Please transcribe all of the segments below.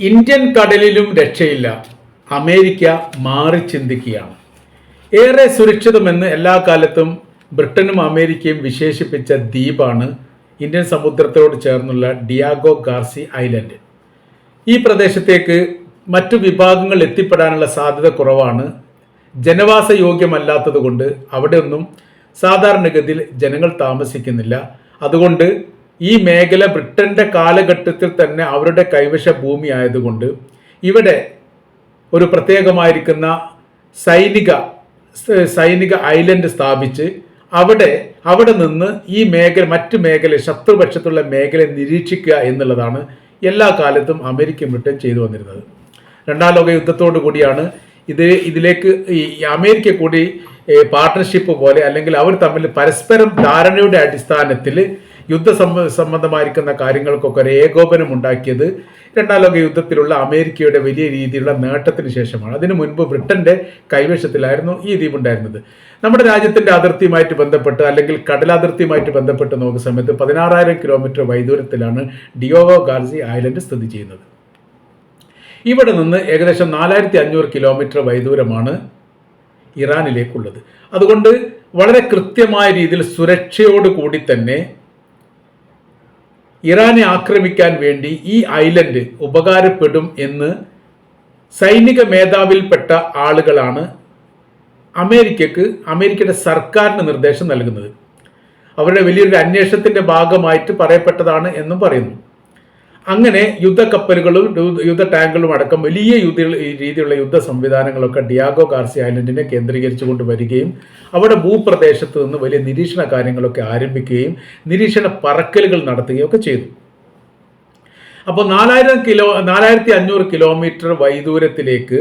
Indian കടലിലും രക്ഷയില്ല. America മാറി ചിന്തിക്കുകയാണ്. ഏറെ സുരക്ഷിതമെന്ന് എല്ലാ കാലത്തും ബ്രിട്ടനും അമേരിക്കയും വിശേഷിപ്പിച്ച ദ്വീപാണ് ഇന്ത്യൻ സമുദ്രത്തോട് ചേർന്നുള്ള ഡിയാഗോ ഗാർസി ഐലൻഡ്. ഈ പ്രദേശത്തേക്ക് മറ്റു വിഭാഗങ്ങൾ എത്തിപ്പെടാനുള്ള സാധ്യത കുറവാണ്. ജനവാസ യോഗ്യമല്ലാത്തതുകൊണ്ട് അവിടെയൊന്നും സാധാരണഗതിയിൽ ജനങ്ങൾ താമസിക്കുന്നില്ല. അതുകൊണ്ട് ഈ മേഖല ബ്രിട്ടന്റെ കാലഘട്ടത്തിൽ തന്നെ അവരുടെ കൈവശ ഭൂമി ആയതുകൊണ്ട് ഇവിടെ ഒരു പ്രത്യേകമായിരിക്കുന്ന സൈനിക സൈനിക ഐലൻഡ് സ്ഥാപിച്ച് അവിടെ അവിടെ നിന്ന് ഈ മേഖല മറ്റു മേഖല ശത്രുപക്ഷത്തുള്ള മേഖല നിരീക്ഷിക്കുക എന്നുള്ളതാണ് എല്ലാ കാലത്തും അമേരിക്കൻ ബ്രിട്ടൻ ചെയ്തു വന്നിരുന്നത്. രണ്ടാം ലോക യുദ്ധത്തോടു കൂടിയാണ് ഇത് ഇതിലേക്ക് ഈ അമേരിക്ക കൂടി പാർട്ട്ണർഷിപ്പ് പോലെ അല്ലെങ്കിൽ അവർ തമ്മിൽ പരസ്പരം ധാരണയുടെ അടിസ്ഥാനത്തിൽ യുദ്ധ സംബ- സംബന്ധമായിരിക്കുന്ന കാര്യങ്ങൾക്കൊക്കെ ഒരു ഏകോപനം ഉണ്ടാക്കിയത് രണ്ടാം ലോക യുദ്ധത്തിലുള്ള അമേരിക്കയുടെ വലിയ രീതിയിലുള്ള നേട്ടത്തിന് ശേഷമാണ്. അതിനു മുൻപ് ബ്രിട്ടന്റെ കൈവശത്തിലായിരുന്നു ഈ ദ്വീപ് ഉണ്ടായിരുന്നത്. നമ്മുടെ രാജ്യത്തിന്റെ അതിർത്തിയുമായിട്ട് ബന്ധപ്പെട്ട് അല്ലെങ്കിൽ കടലാതിർത്തിയുമായിട്ട് ബന്ധപ്പെട്ട് നോക്കുന്ന സമയത്ത് പതിനാറായിരം കിലോമീറ്റർ വൈദൂരത്തിലാണ് ഡിയോഗോ ഗാർസി ഐലൻഡ് സ്ഥിതി ചെയ്യുന്നത്. ഇവിടെ നിന്ന് ഏകദേശം നാലായിരത്തി അഞ്ഞൂറ് കിലോമീറ്റർ വൈദൂരമാണ് ഇറാനിലേക്കുള്ളത്. അതുകൊണ്ട് വളരെ കൃത്യമായ രീതിയിൽ സുരക്ഷയോട് കൂടി തന്നെ ഇറാനെ ആക്രമിക്കാൻ വേണ്ടി ഈ ഐലൻഡ് ഉപകാരപ്പെടും എന്ന് സൈനിക മേധാവിൽപ്പെട്ട ആളുകളാണ് അമേരിക്കക്ക് അമേരിക്കയുടെ സർക്കാരിന് നിർദ്ദേശം നൽകുന്നത്. അവരുടെ വലിയൊരു അന്വേഷണത്തിന്റെ ഭാഗമായിട്ട് പറയപ്പെട്ടതാണ് എന്നും പറയുന്നു. അങ്ങനെ യുദ്ധക്കപ്പലുകളും യുദ്ധ ടാങ്കുകളും അടക്കം വലിയ യുദ്ധ രീതിയിലുള്ള യുദ്ധ സംവിധാനങ്ങളൊക്കെ ഡിയാഗോ കാർസി ഐലൻഡിനെ കേന്ദ്രീകരിച്ചുകൊണ്ട് വരികയും അവിടെ ഭൂപ്രദേശത്ത് നിന്ന് വലിയ നിരീക്ഷണ കാര്യങ്ങളൊക്കെ ആരംഭിക്കുകയും നിരീക്ഷണ പറക്കലുകൾ നടത്തുകയും ഒക്കെ ചെയ്തു. അപ്പോൾ നാലായിരം കിലോ നാലായിരത്തി അഞ്ഞൂറ് കിലോമീറ്റർ വൈദൂരത്തിലേക്ക്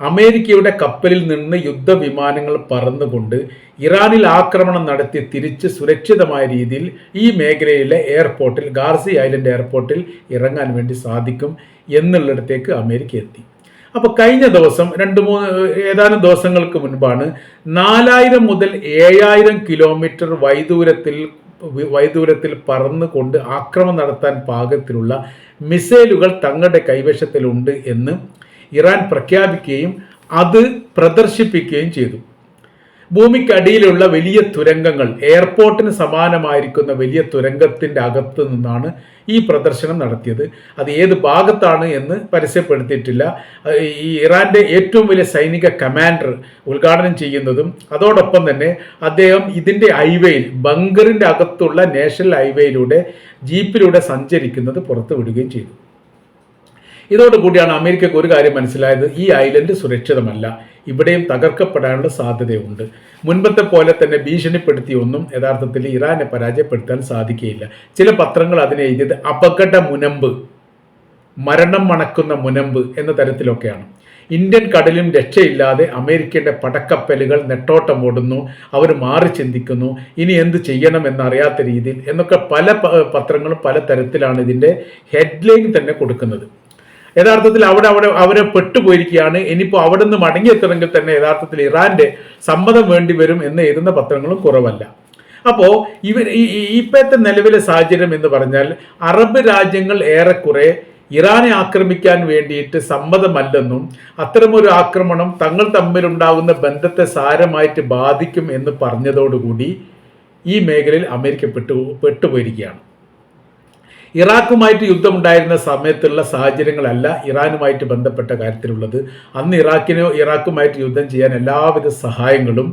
അമേരിക്കയുടെ കപ്പലിൽ നിന്ന് യുദ്ധവിമാനങ്ങൾ പറന്നുകൊണ്ട് ഇറാനിൽ ആക്രമണം നടത്തി തിരിച്ച് സുരക്ഷിതമായ രീതിയിൽ ഈ മേഖലയിലെ എയർപോർട്ടിൽ ഗാർസി ഐലൻഡ് എയർപോർട്ടിൽ ഇറങ്ങാൻ വേണ്ടി സാധിക്കും എന്നുള്ളിടത്തേക്ക് അമേരിക്ക എത്തി. അപ്പോൾ കഴിഞ്ഞ ദിവസം രണ്ട് മൂന്ന് ഏതാനും ദിവസങ്ങൾക്ക് മുൻപാണ് നാലായിരം മുതൽ ഏഴായിരം കിലോമീറ്റർ വൈദൂരത്തിൽ വൈദൂരത്തിൽ പറന്നുകൊണ്ട് ആക്രമണം നടത്താൻ പാകത്തിലുള്ള മിസൈലുകൾ തങ്ങളുടെ കൈവശത്തിലുണ്ട് എന്ന് ഇറാൻ പ്രഖ്യാപിക്കുകയും അത് പ്രദർശിപ്പിക്കുകയും ചെയ്തു. ഭൂമിക്കടിയിലുള്ള വലിയ തുരങ്കങ്ങൾ എയർപോർട്ടിന് സമാനമായിരിക്കുന്ന വലിയ തുരങ്കത്തിന്റെ അകത്ത് നിന്നാണ് ഈ പ്രദർശനം നടത്തിയത്. അത് ഏത് ഭാഗത്താണ് എന്ന് പരസ്യപ്പെടുത്തിയിട്ടില്ല. ഈ ഇറാന്റെ ഏറ്റവും വലിയ സൈനിക കമാൻഡർ ഉദ്ഘാടനം ചെയ്യുന്നതും അതോടൊപ്പം തന്നെ അദ്ദേഹം ഇതിന്റെ ഹൈവേയിൽ ബങ്കറിന്റെ അകത്തുള്ള നാഷണൽ ഹൈവേയിലൂടെ ജീപ്പിലൂടെ സഞ്ചരിക്കുന്നത് പുറത്തുവിടുകയും ചെയ്തു. ഇതോടുകൂടിയാണ് അമേരിക്കക്ക് ഒരു കാര്യം മനസ്സിലായത്. ഈ ഐലൻഡ് സുരക്ഷിതമല്ല. ഇവിടെയും തകർക്കപ്പെടാനുള്ള സാധ്യതയുണ്ട്. മുൻപത്തെ പോലെ തന്നെ ഭീഷണിപ്പെടുത്തിയൊന്നും യഥാർത്ഥത്തിൽ ഇറാനെ പരാജയപ്പെടുത്താൻ സാധിക്കുകയില്ല. ചില പത്രങ്ങൾ അതിനെ എഴുതിയത് അപകട മുനമ്പ് മരണം മണക്കുന്ന മുനമ്പ് എന്ന തരത്തിലൊക്കെയാണ്. ഇന്ത്യൻ കടലും രക്ഷയില്ലാതെ അമേരിക്കയുടെ പടക്കപ്പലുകൾ നെട്ടോട്ടം ഓടുന്നു അവർ മാറി ചിന്തിക്കുന്നു ഇനി എന്ത് ചെയ്യണം എന്നറിയാത്ത രീതിയിൽ എന്നൊക്കെ പല പത്രങ്ങളും പല തരത്തിലാണ് ഇതിന്റെ ഹെഡ്ലൈൻ തന്നെ കൊടുക്കുന്നത്. യഥാർത്ഥത്തിൽ അവിടെ അവിടെ അവരെ പെട്ടുപോയിരിക്കുകയാണ്. ഇനിയിപ്പോൾ അവിടെ നിന്ന് മടങ്ങിയെത്തണമെങ്കിൽ തന്നെ യഥാർത്ഥത്തിൽ ഇറാന്റെ സമ്മതം വേണ്ടി വരും എന്ന് എഴുതുന്ന പത്രങ്ങളും കുറവല്ല. അപ്പോൾ ഇവർ ഈ ഇപ്പോഴത്തെ നിലവിലെ സാഹചര്യം എന്ന് പറഞ്ഞാൽ അറബ് രാജ്യങ്ങൾ ഏറെക്കുറെ ഇറാനെ ആക്രമിക്കാൻ വേണ്ടിയിട്ട് സമ്മതമല്ലെന്നും അത്തരമൊരു ആക്രമണം തങ്ങൾ തമ്മിലുണ്ടാകുന്ന ബന്ധത്തെ സാരമായിട്ട് ബാധിക്കും എന്ന് പറഞ്ഞതോടുകൂടി ഈ മേഖലയിൽ അമേരിക്ക പെട്ടു പെട്ടുപോയിരിക്കുകയാണ്. ഇറാഖുമായിട്ട് യുദ്ധമുണ്ടായിരുന്ന സമയത്തുള്ള സാഹചര്യങ്ങളല്ല ഇറാനുമായിട്ട് ബന്ധപ്പെട്ട കാര്യത്തിലുള്ളത്. അന്ന് ഇറാഖിനോ ഇറാഖുമായിട്ട് യുദ്ധം ചെയ്യാൻ എല്ലാവിധ സഹായങ്ങളും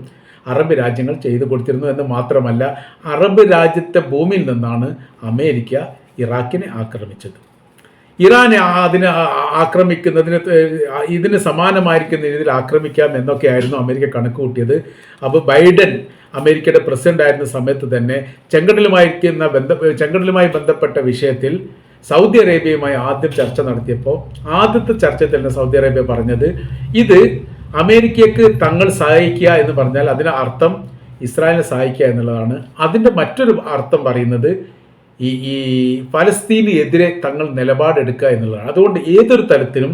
അറബ് രാജ്യങ്ങൾ ചെയ്തു കൊടുത്തിരുന്നു എന്ന് മാത്രമല്ല അറബ് രാജ്യത്തെ ഭൂമിയിൽ നിന്നാണ് അമേരിക്ക ഇറാഖിനെ ആക്രമിച്ചത്. ഇറാനെ അതിനെ ആക്രമിക്കുന്നതിന് ഇതിന് സമാനമായിരിക്കുന്ന രീതിയിൽ ആക്രമിക്കാം എന്നൊക്കെയായിരുന്നു അമേരിക്ക കണക്ക് കൂട്ടിയത് അപ്പോൾ ബൈഡൻ അമേരിക്കയുടെ പ്രസിഡന്റ് ആയിരുന്ന സമയത്ത് തന്നെ ചെങ്കടലുമായിരിക്കുന്ന ബന്ധ ചെങ്കടലുമായി ബന്ധപ്പെട്ട വിഷയത്തിൽ സൗദി അറേബ്യയുമായി ആദ്യം ചർച്ച നടത്തിയപ്പോൾ ആദ്യത്തെ ചർച്ചയിൽ തന്നെ സൗദി അറേബ്യ പറഞ്ഞത് ഇത് അമേരിക്കയ്ക്ക് തങ്ങൾ സഹായിക്കുക എന്ന് പറഞ്ഞാൽ അതിന് അർത്ഥം ഇസ്രായേലിനെ സഹായിക്കുക എന്നുള്ളതാണ്. അതിന്റെ മറ്റൊരു അർത്ഥം പറയുന്നത് ഈ ഈ ഫലസ്തീനെതിരെ തങ്ങൾ നിലപാടെടുക്കുക എന്നുള്ളതാണ്. അതുകൊണ്ട് ഏതൊരു തരത്തിലും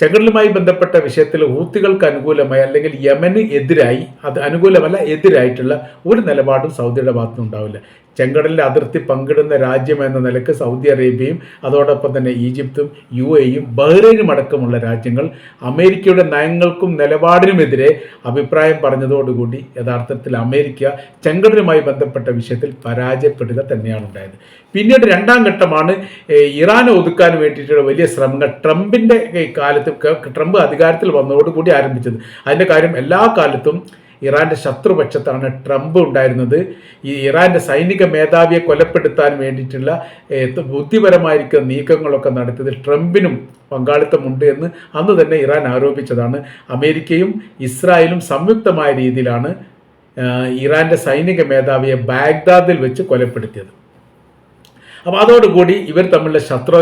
ചെങ്കടലുമായി ബന്ധപ്പെട്ട വിഷയത്തിൽ ഹൂത്തികൾക്ക് അനുകൂലമായി അല്ലെങ്കിൽ യമന് എതിരായി അത് അനുകൂലമല്ല എതിരായിട്ടുള്ള ഒരു നിലപാടും സൗദിയുടെ ഭാഗത്തുനിന്ന് ഉണ്ടാവില്ല. ചെങ്കടലിന്റെ അതിർത്തി പങ്കിടുന്ന രാജ്യം എന്ന നിലയ്ക്ക് സൗദി അറേബ്യയും അതോടൊപ്പം തന്നെ ഈജിപ്തും യു എയും ബഹ്റൈനും അടക്കമുള്ള രാജ്യങ്ങൾ അമേരിക്കയുടെ നയങ്ങൾക്കും നിലപാടിനുമെതിരെ അഭിപ്രായം പറഞ്ഞതോടുകൂടി യഥാർത്ഥത്തിൽ അമേരിക്ക ചെങ്കടലുമായി ബന്ധപ്പെട്ട വിഷയത്തിൽ പരാജയപ്പെടുക തന്നെയാണ് ഉണ്ടായത്. പിന്നീട് രണ്ടാം ഘട്ടമാണ് ഇറാനെ ഒതുക്കാൻ വേണ്ടിയിട്ടുള്ള വലിയ ശ്രമങ്ങൾ. ട്രംപിന്റെ കാലത്ത് ക- ട്രംപ് അധികാരത്തിൽ വന്നതോടുകൂടി ആരംഭിച്ചത്. അതിന്റെ കാര്യം എല്ലാ കാലത്തും ഇറാന്റെ ശത്രുപക്ഷത്താണ് ട്രംപ് ഉണ്ടായിരുന്നത്. ഈ ഇറാന്റെ സൈനിക മേധാവിയെ കൊലപ്പെടുത്താൻ വേണ്ടിയിട്ടുള്ള ബുദ്ധിപരമായിരിക്കുന്ന നീക്കങ്ങളൊക്കെ നടത്തിയതിൽ ട്രംപിനും പങ്കാളിത്തമുണ്ട് എന്ന് അന്ന് തന്നെ ഇറാൻ ആരോപിച്ചതാണ്. അമേരിക്കയും ഇസ്രായേലും സംയുക്തമായ രീതിയിലാണ് ഇറാന്റെ സൈനിക മേധാവിയെ ബാഗ്ദാദിൽ വെച്ച് കൊലപ്പെടുത്തിയത്. അപ്പോൾ അതോടുകൂടി ഇവർ തമ്മിലുള്ള ശത്രു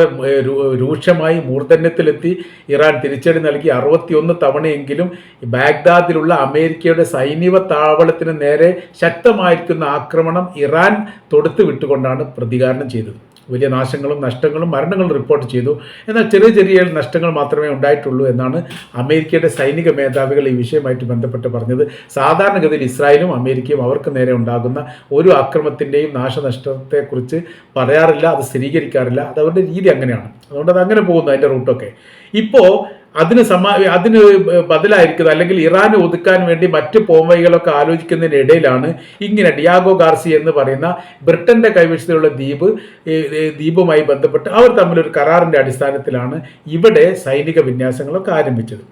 രൂക്ഷമായി മൂർധന്യത്തിലെത്തി ഇറാൻ തിരിച്ചടി നൽകി അറുപത്തിയൊന്ന് തവണയെങ്കിലും ബാഗ്ദാദിലുള്ള അമേരിക്കയുടെ സൈനിക താവളത്തിന് നേരെ ശക്തമായിരിക്കുന്ന ആക്രമണം ഇറാൻ തൊടുത്തു വിട്ടുകൊണ്ടാണ് പ്രതികാരം ചെയ്തത്. വലിയ നാശങ്ങളും നഷ്ടങ്ങളും മരണങ്ങളും റിപ്പോർട്ട് ചെയ്തു. എന്നാൽ ചെറിയ ചെറിയ നഷ്ടങ്ങൾ മാത്രമേ ഉണ്ടായിട്ടുള്ളൂ എന്നാണ് അമേരിക്കയുടെ സൈനിക മേധാവികൾ ഈ വിഷയമായിട്ട് ബന്ധപ്പെട്ട് പറഞ്ഞത്. സാധാരണഗതിയിൽ ഇസ്രായേലും അമേരിക്കയും അവർക്ക് നേരെ ഉണ്ടാകുന്ന ഒരു ആക്രമത്തിന്റെയും നാശനഷ്ടത്തെക്കുറിച്ച് പറയാറില്ല അത് സ്ഥിരീകരിക്കാറില്ല. അത് അവരുടെ രീതി അങ്ങനെയാണ്. അതുകൊണ്ട് അത് അങ്ങനെ പോകുന്നു അതിന്റെ റൂട്ടൊക്കെ. ഇപ്പോൾ അതിന് സമാ അതിന് ബദലായിരിക്കുന്നത് അല്ലെങ്കിൽ ഇറാനെ ഒതുക്കാൻ വേണ്ടി മറ്റ് പോംവഴികളൊക്കെ ആലോചിക്കുന്നതിനിടയിലാണ് ഇങ്ങനെ ഡിയാഗോ ഗാർസി എന്ന് പറയുന്ന ബ്രിട്ടന്റെ കൈവശത്തിലുള്ള ദ്വീപ് ദ്വീപുമായി ബന്ധപ്പെട്ട് അവർ തമ്മിലൊരു കരാറിന്റെ അടിസ്ഥാനത്തിലാണ് ഇവിടെ സൈനിക വിന്യാസങ്ങളൊക്കെ ആരംഭിച്ചത്.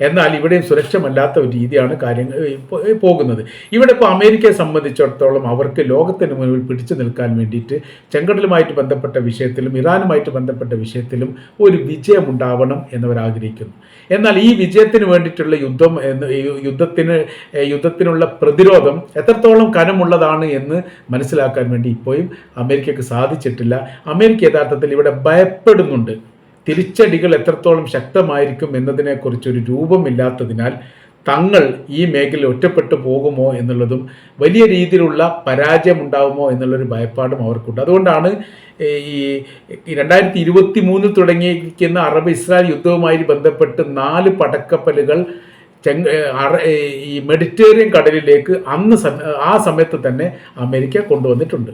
എന്നാൽ ഇവിടെയും സുരക്ഷമല്ലാത്ത ഒരു രീതിയാണ് കാര്യങ്ങൾ പോകുന്നത്. ഇവിടെ ഇപ്പോൾ അമേരിക്കയെ സംബന്ധിച്ചിടത്തോളം അവർക്ക് ലോകത്തിന് മുന്നിൽ പിടിച്ചു നിൽക്കാൻ വേണ്ടിയിട്ട് ചെങ്കടലുമായിട്ട് ബന്ധപ്പെട്ട വിഷയത്തിലും ഇറാനുമായിട്ട് ബന്ധപ്പെട്ട വിഷയത്തിലും ഒരു വിജയമുണ്ടാവണം എന്നവർ ആഗ്രഹിക്കുന്നു എന്നാൽ ഈ വിജയത്തിന് വേണ്ടിയിട്ടുള്ള യുദ്ധം എന്ന് യുദ്ധത്തിന് യുദ്ധത്തിനുള്ള പ്രതിരോധം എത്രത്തോളം കനമുള്ളതാണ് എന്ന് മനസ്സിലാക്കാൻ വേണ്ടി ഇപ്പോഴും അമേരിക്കക്ക് സാധിച്ചിട്ടില്ല. അമേരിക്ക യഥാർത്ഥത്തിൽ ഇവിടെ ഭയപ്പെടുന്നുണ്ട്. തിരിച്ചടികൾ എത്രത്തോളം ശക്തമായിരിക്കും എന്നതിനെക്കുറിച്ചൊരു രൂപമില്ലാത്തതിനാൽ തങ്ങൾ ഈ മേഖല ഒറ്റപ്പെട്ടു പോകുമോ എന്നുള്ളതും വലിയ രീതിയിലുള്ള പരാജയം ഉണ്ടാകുമോ എന്നുള്ളൊരു ഭയപ്പാടും അവർക്കുണ്ട്. അതുകൊണ്ടാണ് ഈ രണ്ടായിരത്തി ഇരുപത്തി മൂന്നിൽ തുടങ്ങിയിരിക്കുന്ന അറബ് ഇസ്രായേൽ യുദ്ധവുമായി ബന്ധപ്പെട്ട് നാല് പടക്കപ്പലുകൾ ചെങ് ഈ മെഡിറ്റേറിയൻ കടലിലേക്ക് അന്ന് ആ സമയത്ത് തന്നെ അമേരിക്ക കൊണ്ടുവന്നിട്ടുണ്ട്.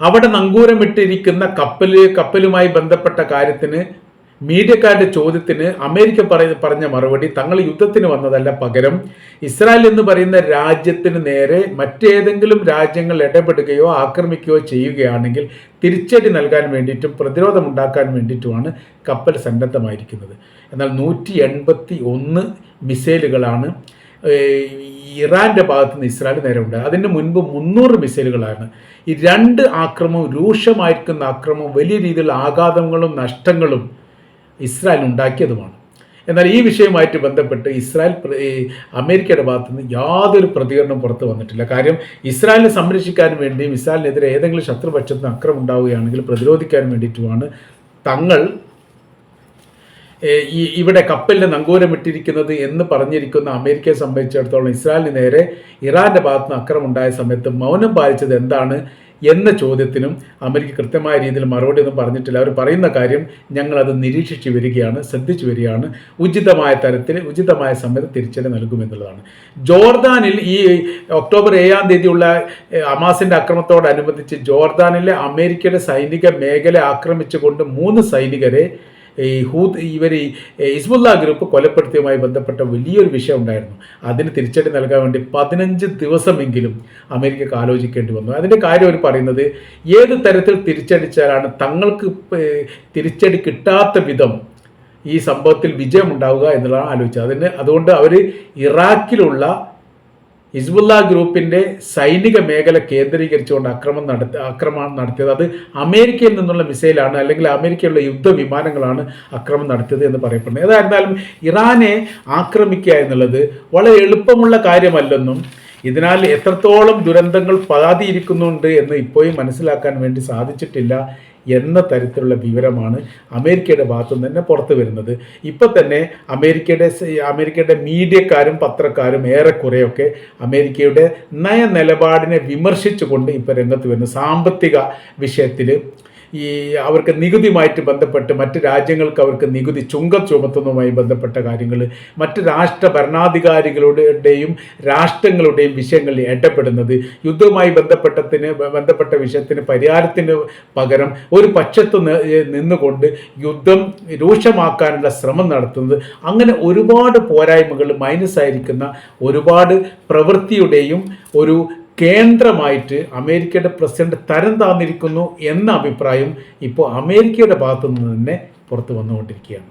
അവിടെ നങ്കൂരമിട്ടിരിക്കുന്ന കപ്പൽ കപ്പലുമായി ബന്ധപ്പെട്ട കാര്യത്തിന് മീഡിയക്കാരുടെ ചോദ്യത്തിന് അമേരിക്ക പറയ പറഞ്ഞ മറുപടി തങ്ങൾ യുദ്ധത്തിന് വന്നതല്ല പകരം ഇസ്രായേൽ എന്ന് പറയുന്ന രാജ്യത്തിന് നേരെ മറ്റേതെങ്കിലും രാജ്യങ്ങൾ ഇടപെടുകയോ ആക്രമിക്കുകയോ ചെയ്യുകയാണെങ്കിൽ തിരിച്ചടി നൽകാൻ വേണ്ടിയിട്ടും പ്രതിരോധം ഉണ്ടാക്കാൻ വേണ്ടിയിട്ടുമാണ് കപ്പൽ സന്നദ്ധമായിരിക്കുന്നത്. എന്നാൽ നൂറ്റി മിസൈലുകളാണ് ഇറാന്റെ ഭാഗത്ത് നിന്ന് ഇസ്രായേൽ നേരെ ഉണ്ടായത് അതിന് മുൻപ് മുന്നൂറ് മിസൈലുകളാണ്. ഈ രണ്ട് ആക്രമവും രൂക്ഷമായിരിക്കുന്ന ആക്രമവും വലിയ രീതിയിലുള്ള ആഘാതങ്ങളും നഷ്ടങ്ങളും ഇസ്രായേൽ ഉണ്ടാക്കിയതുമാണ്. എന്നാൽ ഈ വിഷയവുമായിട്ട് ബന്ധപ്പെട്ട് ഇസ്രായേൽ അമേരിക്കയുടെ ഭാഗത്തു നിന്ന് യാതൊരു പ്രതികരണം പുറത്തു വന്നിട്ടില്ല. കാര്യം ഇസ്രായേലിനെ സംരക്ഷിക്കാൻ വേണ്ടിയും ഇസ്രായേലിനെതിരെ ഏതെങ്കിലും ശത്രുപക്ഷത്തിന് അക്രമം ഉണ്ടാവുകയാണെങ്കിൽ പ്രതിരോധിക്കാൻ വേണ്ടിയിട്ടുമാണ് തങ്ങൾ ഈ ഇവിടെ കപ്പലിന് നങ്കൂരമിട്ടിരിക്കുന്നത് എന്ന് പറഞ്ഞിരിക്കുന്ന അമേരിക്കയെ സംബന്ധിച്ചിടത്തോളം ഇസ്രായേലിന് നേരെ ഇറാന്റെ ഭാഗത്ത് നിന്ന് അക്രമം ഉണ്ടായ സമയത്ത് മൗനം പാലിച്ചത് എന്താണ് എന്ന ചോദ്യത്തിനും അമേരിക്ക കൃത്യമായ രീതിയിൽ മറുപടി ഒന്നും പറഞ്ഞിട്ടില്ല. അവർ പറയുന്ന കാര്യം ഞങ്ങളത് നിരീക്ഷിച്ചു വരികയാണ് ശ്രദ്ധിച്ചു വരികയാണ്. ഉചിതമായ തരത്തിൽ ഉചിതമായ സമയത്ത് തിരിച്ചടി നൽകുമെന്നുള്ളതാണ്. ജോർദാനിൽ ഈ ഒക്ടോബർ ഏഴാം തീയതിയുള്ള അമാസിന്റെ അക്രമത്തോടനുബന്ധിച്ച് ജോർദാനിലെ അമേരിക്കയുടെ സൈനിക മേഖല ആക്രമിച്ചുകൊണ്ട് മൂന്ന് സൈനികരെ ഈ ഹൂത്ത് ഇവർ ഈ ഹിസ്ബുല്ല ഗ്രൂപ്പ് കൊലപ്പെടുത്തിയുമായി ബന്ധപ്പെട്ട വലിയൊരു വിഷയം ഉണ്ടായിരുന്നു. അതിന് തിരിച്ചടി നൽകാൻ വേണ്ടി പതിനഞ്ച് ദിവസമെങ്കിലും അമേരിക്കക്ക് ആലോചിക്കേണ്ടി വന്നു. അതിന്റെ കാര്യം അവർ പറയുന്നത് ഏത് തരത്തിൽ തിരിച്ചടിച്ചാലാണ് തങ്ങൾക്ക് തിരിച്ചടി കിട്ടാത്ത വിധം ഈ സംഭവത്തിൽ വിജയമുണ്ടാവുക എന്നുള്ളതാണ് ആലോചിച്ചത്. അതിന് അതുകൊണ്ട് അവർ ഇറാഖിലുള്ള ഹിസ്ബുല്ല ഗ്രൂപ്പിന്റെ സൈനിക മേഖല കേന്ദ്രീകരിച്ചുകൊണ്ട് അക്രമം നടത്തി ആക്രമണം നടത്തിയത്. അത് അമേരിക്കയിൽ നിന്നുള്ള മിസൈലാണ് അല്ലെങ്കിൽ അമേരിക്കയിലുള്ള യുദ്ധവിമാനങ്ങളാണ് അക്രമം നടത്തിയത് എന്ന് പറയപ്പെടുന്നത്. ഏതായിരുന്നാലും ഇറാനെ ആക്രമിക്കുക എന്നുള്ളത് വളരെ എളുപ്പമുള്ള കാര്യമല്ലെന്നും ഇതിനാൽ എത്രത്തോളം ദുരന്തങ്ങൾ പതാതിയിരിക്കുന്നുണ്ട് എന്ന് ഇപ്പോഴും മനസ്സിലാക്കാൻ വേണ്ടി സാധിച്ചിട്ടില്ല എന്ന തരത്തിലുള്ള വിവരമാണ് അമേരിക്കയുടെ ഭാഗത്തു നിന്ന് തന്നെ പുറത്തു വരുന്നത്. ഇപ്പം തന്നെ അമേരിക്കയുടെ അമേരിക്കയുടെ മീഡിയക്കാരും പത്രക്കാരും ഏറെക്കുറെയൊക്കെ അമേരിക്കയുടെ നയ നിലപാടിനെ വിമർശിച്ചുകൊണ്ട് ഇപ്പം രംഗത്ത് വരുന്ന സാമ്പത്തിക വിഷയത്തിൽ ഈ അവർക്ക് നികുതിയുമായിട്ട് ബന്ധപ്പെട്ട് മറ്റ് രാജ്യങ്ങൾക്ക് അവർക്ക് നികുതി ചുങ്കം ചുമത്തുന്നതുമായി ബന്ധപ്പെട്ട കാര്യങ്ങൾ മറ്റ് രാഷ്ട്ര ഭരണാധികാരികളുടെയും രാഷ്ട്രങ്ങളുടെയും വിഷയങ്ങളിൽ ഇടപെടുന്നത് യുദ്ധവുമായി ബന്ധപ്പെട്ടതിന് ബന്ധപ്പെട്ട വിഷയത്തിന് പരിഹാരത്തിന് പകരം ഒരു പക്ഷത്ത് നിന്നുകൊണ്ട് യുദ്ധം രൂക്ഷമാക്കാനുള്ള ശ്രമം നടത്തുന്നത്. അങ്ങനെ ഒരുപാട് പോരായ്മകൾ മൈനസ് ആയിരിക്കുന്ന ഒരുപാട് പ്രവൃത്തിയുടെയും ഒരു കേന്ദ്രമായിട്ട് അമേരിക്കയുടെ പ്രസിഡന്റ് തരം താന്നിരിക്കുന്നു എന്ന അഭിപ്രായം ഇപ്പോൾ അമേരിക്കയുടെ ഭാഗത്തു നിന്ന് തന്നെ പുറത്തു വന്നുകൊണ്ടിരിക്കുകയാണ്.